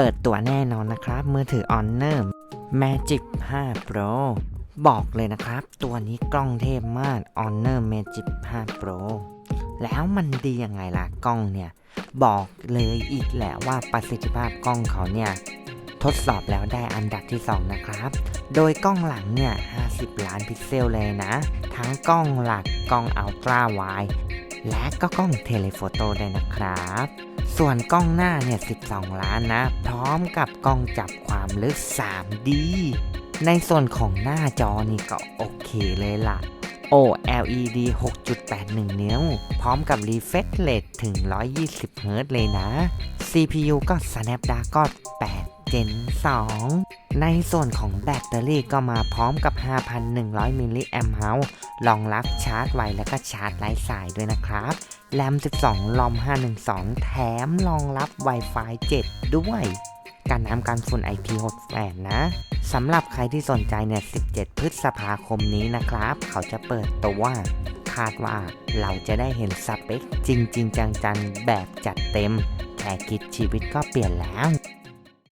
ปิดตัวแน่นอนนะครับ มือถือ Honor Magic 5 Pro บอกเลยนะครับ ตัวนี้กล้องเทพมาก Honor Magic 5 Pro แล้วมันดียังไงล่ะกล้องเนี่ย บอกเลยอีกแหละว่าประสิทธิภาพกล้องเขาเนี่ยทดสอบแล้วได้อันดับที่ 2 นะครับ โดยกล้องหลังเนี่ย 50 ล้านพิกเซลเลยนะ ทั้งกล้องหลัก กล้องอัลตร้าไว และก็กล้องเทเลโฟโต้ด้วยนะครับ ส่วนกล้องหน้าเนี่ย 12 ล้านนะ พร้อมกับกล้องจับความลึก 3D ในส่วนของหน้าจอนี่ก็โอเคเลยล่ะ OLED 6.81 นิ้ว พร้อมกับ refresh rate ถึง 120 Hz เลยนะ CPU ก็ Snapdragon 8 Gen 2 ในส่วนของแบตเตอรี่ก็มาพร้อมกับ 5,100 มิลลิแอมป์เฮรองรับชาร์จไวและก็ชาร์จไร้สายด้วยนะครับแรม 12 ลอม 512 แถมรองรับ Wi-Fi 7 ด้วย การน้ำกันฝุ่น IP68 นะสำหรับใครที่สนใจเนี่ย 17 พฤษภาคมนี้นะครับ เขาจะเปิดตัวคาดว่าเราจะได้เห็นสเปคจริง ๆ จัง ๆ แบบจัดเต็ม แค่คิดชีวิตก็เปลี่ยนแล้ว